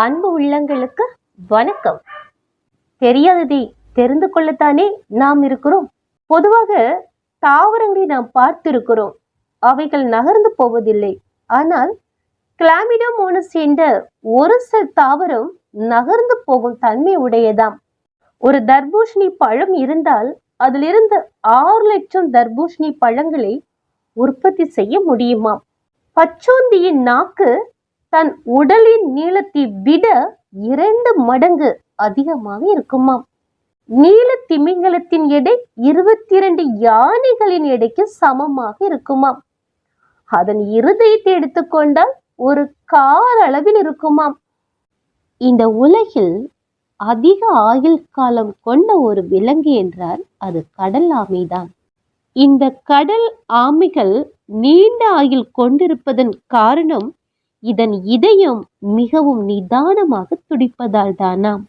அன்பு உள்ளங்களுக்கு வணக்கம். தெரியாததை தெரிந்து கொள்ளத்தானே நாம் இருக்கிறோம். பொதுவாக தாவரங்களை நாம் பார்த்திருக்கிறோம். அவைகள் நகர்ந்து போவதில்லை. ஆனால் கிளாமிடோமோனஸ் என்ற ஒரு சில தாவரம் நகர்ந்து போகும் தன்மை உடையதாம். ஒரு தர்பூஷணி பழம் இருந்தால் அதிலிருந்து ஆறு லட்சம் தர்பூஷணி பழங்களை உற்பத்தி செய்ய முடியுமாம். பச்சோந்தியின் நாக்கு தன் உடலின் நீளத்தை விட இரண்டு மடங்கு அதிகமாக இருக்குமாம். நீல திமிங்கலத்தின் எடை இருபத்தி இரண்டு யானைகளின் எடைக்கு சமமாக இருக்குமாம். அதன் இருதயத்தை எடுத்துக்கொண்டால் ஒரு கார் அளவில் இருக்குமாம். இந்த உலகில் அதிக ஆயுள் காலம் கொண்ட ஒரு விலங்கு என்றால் அது கடல் ஆமைதான். இந்த கடல் ஆமைகள் நீண்ட ஆயுள் கொண்டிருப்பதன் காரணம் இதன் இதயம் மிகவும் நிதானமாக துடிப்பதால் தானாம்.